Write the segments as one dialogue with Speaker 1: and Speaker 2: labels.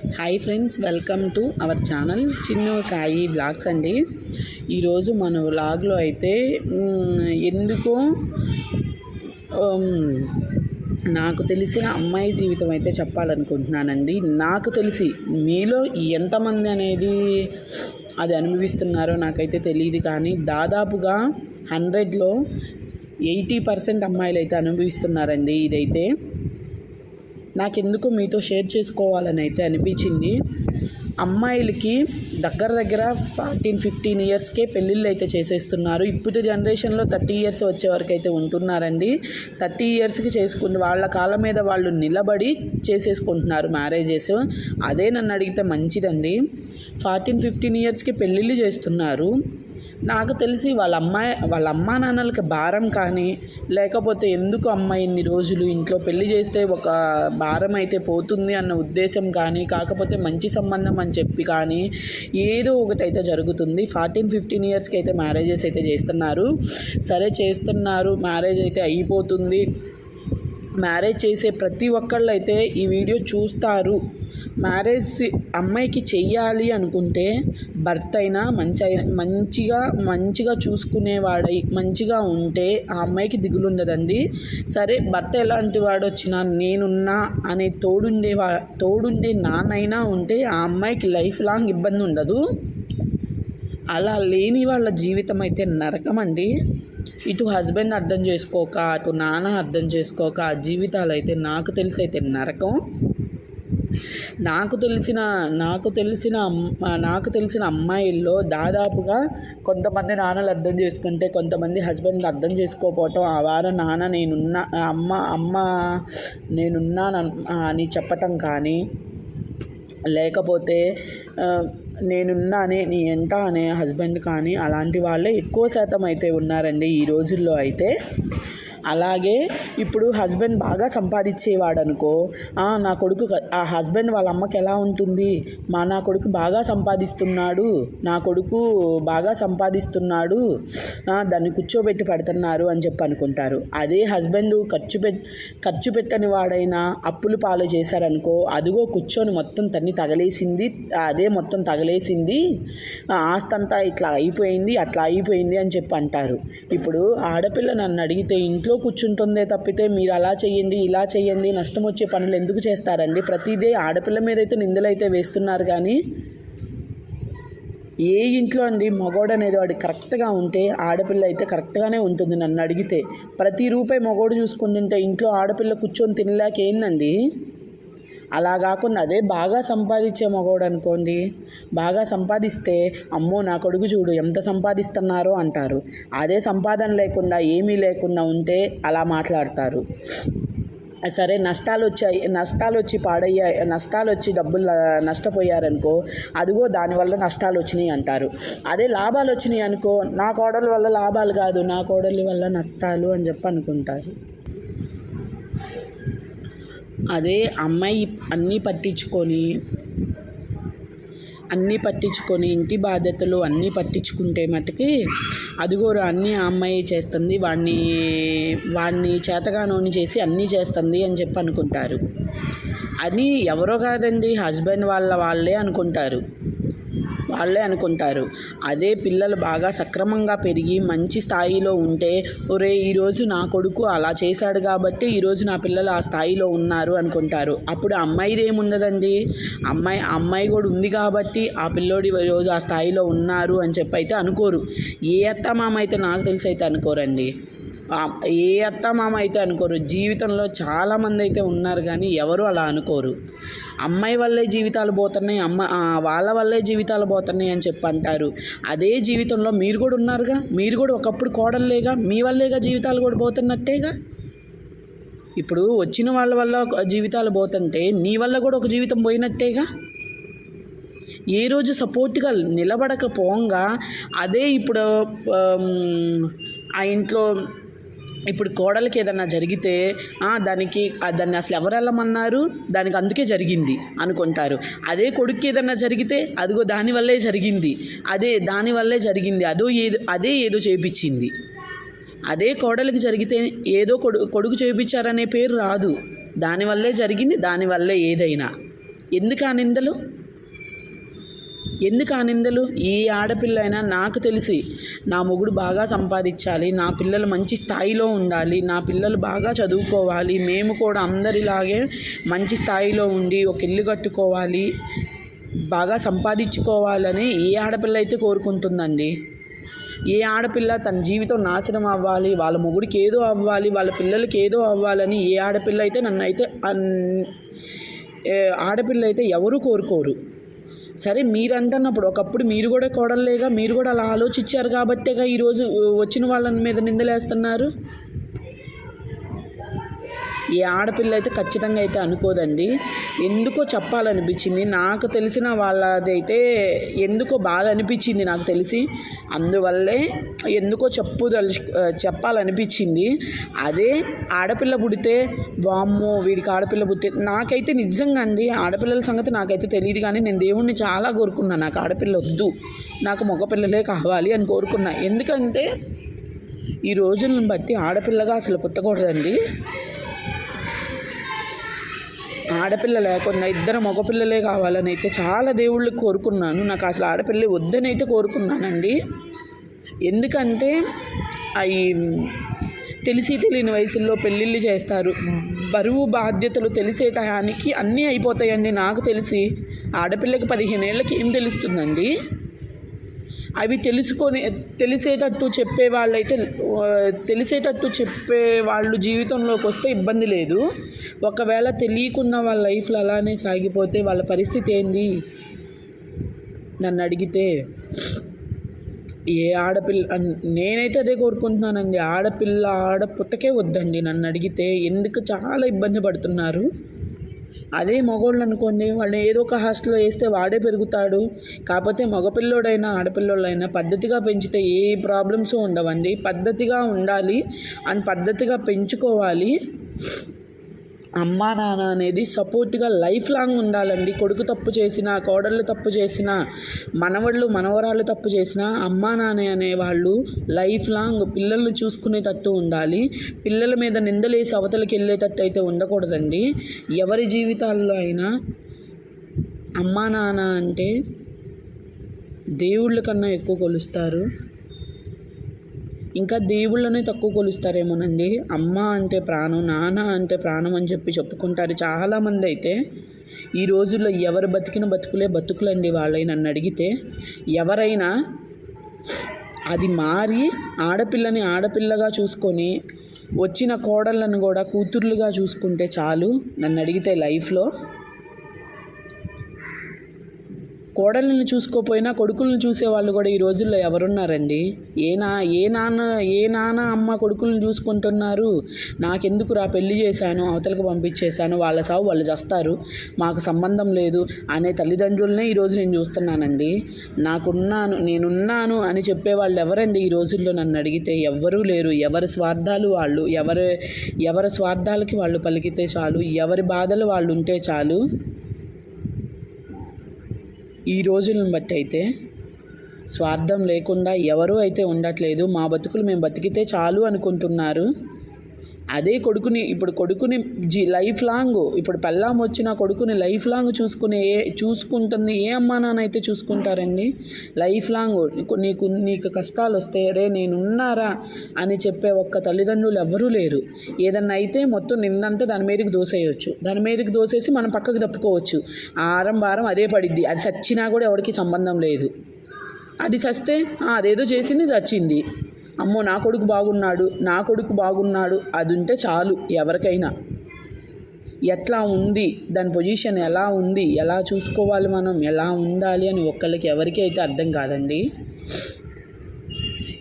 Speaker 1: Hi friends welcome to our channel Chinna Sai vlogs అండి. ఈరోజు మన వ్లాగ్లో అయితే ఎందుకో నాకు తెలిసిన అమ్మాయి జీవితం అయితే చెప్పాలనుకుంటున్నానండి. నాకు తెలిసి మీలో ఎంతమంది అనేది అది అనుభవిస్తున్నారో నాకైతే తెలియదు కానీ దాదాపుగా హండ్రెడ్లో ఎయిటీ పర్సెంట్ అమ్మాయిలు అయితే అనుభవిస్తున్నారండి ఇదైతే. నాకెందుకు మీతో షేర్ చేసుకోవాలని అయితే అనిపించింది. అమ్మాయిలకి దగ్గర దగ్గర ఫార్టీన్ ఫిఫ్టీన్ ఇయర్స్కే పెళ్ళిళ్ళు అయితే చేసేస్తున్నారు. ఇప్పుడు జనరేషన్లో థర్టీ ఇయర్స్ వచ్చే వరకు అయితే ఉంటున్నారండి. థర్టీ ఇయర్స్కి చేసుకుని వాళ్ళ కాళ్ళ మీద వాళ్ళు నిలబడి చేసేసుకుంటున్నారు మ్యారేజెస్. అదే నన్ను అడిగితే మంచిదండి. ఫార్టీన్ ఫిఫ్టీన్ ఇయర్స్కి పెళ్ళిళ్ళు చేస్తున్నారు. నాకు తెలిసి వాళ్ళ అమ్మాయి వాళ్ళ అమ్మా నాన్నలకి భారం కానీ లేకపోతే ఎందుకు అమ్మాయి ఇన్ని రోజులు ఇంట్లో పెళ్ళి చేస్తే ఒక భారం అయితే పోతుంది అన్న ఉద్దేశం కానీ కాకపోతే మంచి సంబంధం అని చెప్పి కానీ ఏదో ఒకటి అయితే జరుగుతుంది. ఫార్టీన్ ఫిఫ్టీన్ ఇయర్స్కి అయితే మ్యారేజెస్ అయితే చేస్తున్నారు. సరే చేస్తున్నారు. మ్యారేజ్ అయితే అయిపోతుంది. మ్యారేజ్ చేసే ప్రతి ఒక్కళ్ళు అయితే ఈ వీడియో చూస్తారు. మ్యారేజ్ అమ్మాయికి చెయ్యాలి అనుకుంటే భర్త అయినా మంచి అయినా మంచిగా మంచిగా చూసుకునేవాడై మంచిగా ఉంటే ఆ అమ్మాయికి దిగులు ఉండదండి సరే భర్త ఎలాంటి వాడు వచ్చినా నేనున్నా అనే తోడుండే వా తోడుండే నాన్నైనా ఉంటే ఆ అమ్మాయికి లైఫ్ లాంగ్ ఇబ్బంది ఉండదు అలా లేని వాళ్ళ జీవితం అయితే నరకం అండి ఇటు హస్బెండ్ అర్థం చేసుకోక అటు నాన్న అర్థం చేసుకోక జీవితాలు అయితే నాకు తెలిసి అయితే నరకం. నాకు తెలిసిన నాకు తెలిసిన అమ్మ నాకు తెలిసిన అమ్మాయిల్లో దాదాపుగా కొంతమంది నాన్నలు అర్థం చేసుకుంటే కొంతమంది హస్బెండ్ అర్థం చేసుకోపోవటం ఆ వారం నాన్న నేనున్నా అమ్మ అమ్మ నేనున్నాను అని చెప్పటం కానీ లేకపోతే ఆ, నేనున్నానే నీ ఎంత అనే హస్బెండ్ కానీ అలాంటి వాళ్ళే ఎక్కువ శాతం అయితే ఉన్నారండి ఈ రోజుల్లో అయితే. అలాగే ఇప్పుడు హస్బెండ్ బాగా సంపాదించేవాడు అనుకో నా కొడుకు ఆ హస్బెండ్ వాళ్ళ అమ్మకి ఎలా ఉంటుంది? మా నా కొడుకు బాగా సంపాదిస్తున్నాడు నా కొడుకు బాగా సంపాదిస్తున్నాడు దాన్ని కూర్చోబెట్టి పెడుతున్నారు అని చెప్పి అనుకుంటారు. అదే హస్బెండ్ ఖర్చు పెట్ ఖర్చు పెట్టని వాడైనా అప్పులు పాలు చేశారనుకో అదిగో కూర్చొని మొత్తం తన్ని తగలేసింది అదే మొత్తం తగలేసింది ఆస్తంతా ఇట్లా అయిపోయింది అట్లా అయిపోయింది అని చెప్పి అంటారు. ఇప్పుడు ఆడపిల్ల నన్ను అడిగితే ఇంట్లో కూర్చుంటుందే తప్పితే మీరు అలా చేయండి ఇలా చేయండి నష్టం వచ్చే పనులు ఎందుకు చేస్తారండి? ప్రతిదే ఆడపిల్ల మీద అయితే నిందలు అయితే వేస్తున్నారు కానీ ఏ ఇంట్లో అండి మగోడు అనేది వాడు కరెక్ట్గా ఉంటే ఆడపిల్ల అయితే కరెక్ట్గానే ఉంటుంది నన్ను అడిగితే. ప్రతి రూపాయి మగోడు చూసుకుంటుంటే ఇంట్లో ఆడపిల్ల కూర్చొని తినలేక ఏందండి? అలా కాకుండా అదే బాగా సంపాదించే మగోడు అనుకోండి బాగా సంపాదిస్తే అమ్మో నా కొడుకు చూడు ఎంత సంపాదిస్తున్నారో అంటారు. అదే సంపాదన లేకుండా ఏమీ లేకుండా ఉంటే అలా మాట్లాడతారు. సరే నష్టాలు వచ్చాయి నష్టాలు వచ్చి పాడయ్యాయి నష్టాలు వచ్చి డబ్బులు నష్టపోయారనుకో అదిగో దానివల్ల నష్టాలు వచ్చినాయి అంటారు. అదే లాభాలు వచ్చినాయి అనుకో నా కోడల వల్ల లాభాలు కాదు నా కోడలి వల్ల నష్టాలు అని చెప్పి అనుకుంటారు. అదే అమ్మాయి అన్నీ పట్టించుకొని అన్నీ పట్టించుకొని ఇంటి బాధ్యతలు అన్నీ పట్టించుకుంటే మటుకి అదిగోరు అన్నీ ఆ అమ్మాయి చేస్తుంది వాడిని వాడిని చేతగానోని చేసి అన్నీ చేస్తుంది అని చెప్పి అనుకుంటారు. అని ఎవరో కాదండి హస్బెండ్ వాళ్ళ వాళ్ళే అనుకుంటారు. వాళ్ళే అనుకుంటారు. అదే పిల్లలు బాగా సక్రమంగా పెరిగి మంచి స్థాయిలో ఉంటే ఒరే ఈరోజు నా కొడుకు అలా చేశాడు కాబట్టి ఈరోజు నా పిల్లలు ఆ స్థాయిలో ఉన్నారు అనుకుంటారు. అప్పుడు అమ్మాయిది ఏముండదండి? అమ్మాయి అమ్మాయి కూడా ఉంది కాబట్టి ఆ పిల్లోడి ఈరోజు ఆ స్థాయిలో ఉన్నారు అని చెప్పి అయితే అనుకోరు. ఏ అత్త మామ అయితే నాకు తెలిసి అయితే అనుకోరండి. ఏ అత్త మామ అయితే అనుకోరు. జీవితంలో చాలామంది అయితే ఉన్నారు కానీ ఎవరు అలా అనుకోరు. అమ్మాయి వల్లే జీవితాలు పోతున్నాయి అమ్మ వాళ్ళ వల్లే జీవితాలు పోతున్నాయి అని చెప్పి అంటారు. అదే జీవితంలో మీరు కూడా ఉన్నారుగా? మీరు కూడా ఒకప్పుడు కోడల్లేగా మీ వల్లేగా జీవితాలు కూడా పోతున్నట్టేగా? ఇప్పుడు వచ్చిన వాళ్ళ వల్ల ఒక జీవితాలు పోతుంటే నీ వల్ల కూడా ఒక జీవితం పోయినట్టేగా? ఏ రోజు సపోర్ట్గా నిలబడకపోగా అదే ఇప్పుడు ఆ ఇంట్లో ఇప్పుడు కోడలికి ఏదన్నా జరిగితే దానికి దాన్ని అసలు ఎవరు వెళ్ళమన్నారు? దానికి అందుకే జరిగింది అనుకుంటారు. అదే కొడుక్కి ఏదన్నా జరిగితే అదిగో దానివల్లే జరిగింది. అదే దానివల్లే జరిగింది. అదో ఏదో అదే ఏదో చేపించింది. అదే కోడలికి జరిగితే ఏదో కొడు కొడుకు చేపించారనే పేరు రాదు. దానివల్లే జరిగింది దానివల్లే ఏదైనా. ఎందుకు ఆ నిందలు? ఎందుకు ఆ నిందలు? ఏ ఆడపిల్ల అయినా నాకు తెలిసి నా మొగుడు బాగా సంపాదించాలి నా పిల్లలు మంచి స్థాయిలో ఉండాలి నా పిల్లలు బాగా చదువుకోవాలి మేము కూడా అందరిలాగే మంచి స్థాయిలో ఉండి ఒక ఇల్లు కట్టుకోవాలి బాగా సంపాదించుకోవాలని ఏ ఆడపిల్ల అయితే కోరుకుంటుందండి? ఏ ఆడపిల్ల తన జీవితం నాశనం అవ్వాలి వాళ్ళ మొగుడికి ఏదో అవ్వాలి వాళ్ళ పిల్లలకి ఏదో అవ్వాలని ఏ ఆడపిల్ల అయితే నన్ను అయితే అన్- ఏ ఆడపిల్ల అయితే ఎవరు కోరుకోరు. సరే మీరంటున్నప్పుడు ఒకప్పుడు మీరు కూడా కోడలేగా మీరు కూడా అలా ఆలోచించారు కాబట్టేగా ఈరోజు వచ్చిన వాళ్ళ మీద నిందలేస్తున్నారు? ఏ ఆడపిల్ల అయితే ఖచ్చితంగా అయితే అనుకోదండి. ఎందుకో చెప్పాలనిపించింది. నాకు తెలిసిన వాళ్ళదైతే ఎందుకో బాధ అనిపించింది నాకు తెలిసి. అందువల్లే ఎందుకో చెప్పు చెప్పాలనిపించింది. అదే ఆడపిల్ల పుడితే వామ్మో వీడికి ఆడపిల్ల పుట్టే నాకైతే నిజంగా అండి ఆడపిల్లల సంగతి నాకైతే తెలియదు కానీ నేను దేవుణ్ణి చాలా కోరుకున్నాను నాకు ఆడపిల్ల వద్దు. నాకు మగపిల్లలే కావాలి అని కోరుకున్నా. ఎందుకంటే ఈ రోజులను బట్టి ఆడపిల్లగా అసలు పుట్టకూడదండి. ఆడపిల్ల లేకుండా ఇద్దరు మగపిల్లలే కావాలని అయితే చాలా దేవుళ్ళకి కోరుకున్నాను. నాకు అసలు ఆడపిల్ల వద్దని అయితే కోరుకున్నానండి. ఎందుకంటే అవి తెలిసి తెలియని వయసుల్లో పెళ్ళిళ్ళు చేస్తారు. బరువు బాధ్యతలు తెలిసే టయానికి అన్నీ అయిపోతాయండి నాకు తెలిసి. ఆడపిల్లకి పదిహేను ఏళ్ళకి ఏం తెలుస్తుందండి? అవి తెలుసుకొని తెలిసేటట్టు చెప్పే వాళ్ళైతే తెలిసేటట్టు చెప్పే వాళ్ళు జీవితంలోకి వస్తే ఇబ్బంది లేదు. ఒకవేళ తెలియకున్న వాళ్ళ లైఫ్లో అలానే సాగిపోతే వాళ్ళ పరిస్థితి ఏంది? నన్ను అడిగితే ఏ ఆడపిల్ల నేనైతే అదే కోరుకుంటున్నానండి. ఆడపిల్ల ఆడపుట్టకే వద్దండి. నన్ను అడిగితే ఎందుకు చాలా ఇబ్బంది పడుతున్నారు? అదే మగోళ్ళు అనుకోండి వాళ్ళు ఏదో ఒక హాస్టల్లో వేస్తే వాడే పెరుగుతాడు. కాకపోతే మగపిల్లోడైనా ఆడపిల్లోడైనా పద్ధతిగా పెంచితే ఏ ప్రాబ్లమ్స్ ఉండవండి. పద్ధతిగా ఉండాలి. అని పద్ధతిగా పెంచుకోవాలి. అమ్మా నాన్న అనేది సపోర్ట్గా లైఫ్ లాంగ్ ఉండాలండి. కొడుకు తప్పు చేసినా కోడళ్ళు తప్పు చేసినా మనవళ్ళు మనవరాళ్ళు తప్పు చేసినా అమ్మా నాన్న అనేవాళ్ళు లైఫ్ లాంగ్ పిల్లల్ని చూసుకునేటట్టు ఉండాలి. పిల్లల మీద నిందలేసి అవతలకి వెళ్ళేటట్టు అయితే ఉండకూడదండి. ఎవరి జీవితాల్లో అయినా అమ్మా నాన్న అంటే దేవుళ్ళ కన్నా ఎక్కువ కొలుస్తారు. ఇంకా దేవుళ్ళని తక్కువ కొలుస్తారేమోనండి. అమ్మ అంటే ప్రాణం నాన్న అంటే ప్రాణం అని చెప్పి చెప్పుకుంటారు చాలామంది అయితే. ఈ రోజుల్లో ఎవరు బతికిన బతుకులే బతుకులండి వాళ్ళని నన్ను అడిగితే. ఎవరైనా అది మారి ఆడపిల్లని ఆడపిల్లగా చూసుకొని వచ్చిన కోడళ్ళను కూడా కూతుర్లుగా చూసుకుంటే చాలు నన్ను అడిగితే లైఫ్లో. కోడళ్ళని చూసుకోపోయినా కొడుకులను చూసే వాళ్ళు కూడా ఈ రోజుల్లో ఎవరున్నారండి? ఏ నా ఏ నాన్న ఏ నాన్న అమ్మ కొడుకులను చూసుకుంటున్నారు? నాకెందుకు రా పెళ్ళి చేశాను అవతలకు పంపించేశాను వాళ్ళ సావు వాళ్ళు చేస్తారు మాకు సంబంధం లేదు అనే తల్లిదండ్రులనే ఈరోజు నేను చూస్తున్నానండి. నాకున్నాను నేనున్నాను అని చెప్పేవాళ్ళు ఎవరండి ఈ రోజుల్లో నన్ను అడిగితే? ఎవ్వరూ లేరు. ఎవరి స్వార్థాలు వాళ్ళు? ఎవరి ఎవరి స్వార్థాలకి వాళ్ళు పలికితే చాలు? ఎవరి బాధలు వాళ్ళు ఉంటే చాలు? ఈ రోజులను బట్టి అయితే స్వార్థం లేకుండా ఎవరూ అయితే ఉండట్లేదు. మా బతుకులు మేము బతికితే చాలు అనుకుంటున్నారు. అదే కొడుకుని ఇప్పుడు కొడుకుని జీ లైఫ్ లాంగ్ ఇప్పుడు పెళ్ళాం వచ్చిన కొడుకుని లైఫ్ లాంగ్ చూసుకునే ఏ చూసుకుంటుంది ఏ అమ్మా నాన్న అయితే చూసుకుంటారండి? లైఫ్ లాంగ్ నీకు- నీకు కష్టాలు వస్తే రే నేనున్నారా? అని చెప్పే ఒక్క తల్లిదండ్రులు ఎవ్వరూ లేరు. ఏదన్నా అయితే మొత్తం నిన్నంతా దాని మీదకి దోసేయచ్చు. దాని మీదకి దోసేసి మనం పక్కకు తప్పుకోవచ్చు. ఆ ఆరం అదే పడిద్ది. అది చచ్చినా కూడా ఎవరికి సంబంధం లేదు. అది చస్తే అదేదో చేసింది చచ్చింది. అమ్మో నా కొడుకు బాగున్నాడు నా కొడుకు బాగున్నాడు అది ఉంటే చాలు ఎవరికైనా. ఎట్లా ఉంది? దాని పొజిషన్ ఎలా ఉంది? ఎలా చూసుకోవాలి మనం? ఎలా ఉండాలి అని ఒక్కళ్ళకి ఎవరికి అయితే అర్థం కాదండి.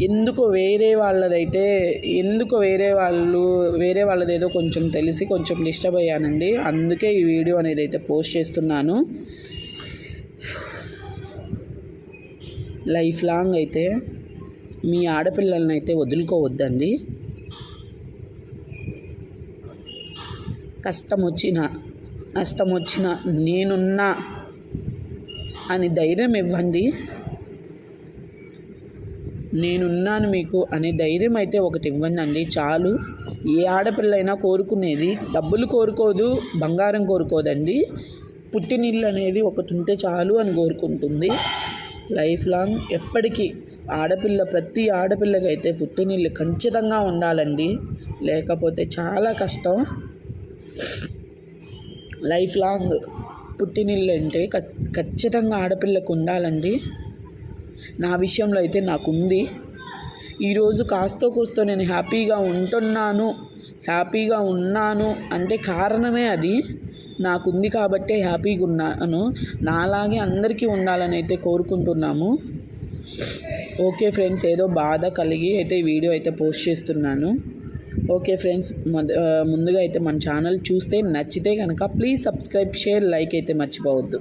Speaker 1: ఎందుకో వేరే వాళ్ళదైతే ఎందుకో వేరే వాళ్ళు వేరే వాళ్ళదేదో కొంచెం తెలిసి కొంచెం డిస్టర్బ్ అయ్యానండి. అందుకే ఈ వీడియో అనేది అయితే పోస్ట్ చేస్తున్నాను. లైఫ్ లాంగ్ అయితే మీ ఆడపిల్లల్ని అయితే వదులుకోవద్దండి. కష్టం వచ్చిన నష్టం వచ్చిన నేనున్నా అని ధైర్యం ఇవ్వండి. నేనున్నాను మీకు అనే ధైర్యం అయితే ఒకటి ఇవ్వండి చాలు. ఏ ఆడపిల్లైనా కోరుకునేది డబ్బులు కోరుకోదు బంగారం కోరుకోదండి. పుట్టినిల్లు అనేది ఒకటి ఉంటే చాలు అని కోరుకుంటుంది. లైఫ్ లాంగ్ ఎప్పటికీ ఆడపిల్ల ప్రతి ఆడపిల్లకైతే పుట్టినిల్లు ఖచ్చితంగా ఉండాలండి. లేకపోతే చాలా కష్టం. లైఫ్ లాంగ్ పుట్టినీళ్ళు అంటే ఖచ్చితంగా ఆడపిల్లకు ఉండాలండి. నా విషయంలో అయితే నాకు ఉంది ఈరోజు కాస్తో కూస్తో నేను హ్యాపీగా ఉంటున్నాను హ్యాపీగా ఉన్నాను అంటే కారణమే అది. నాకుంది కాబట్టే హ్యాపీగా ఉన్నాను నాలాగే అందరికీ ఉండాలని అయితే కోరుకుంటున్నాము. ఓకే ఫ్రెండ్స్ ఏదో బాధ కలిగి అయితే ఈ వీడియో అయితే పోస్ట్ చేస్తున్నాను. ఓకే ఫ్రెండ్స్ ముందుగా అయితే మన ఛానల్ చూస్తే నచ్చితే కనుక ప్లీజ్ సబ్స్క్రైబ్ షేర్ లైక్ అయితే మర్చిపోవద్దు.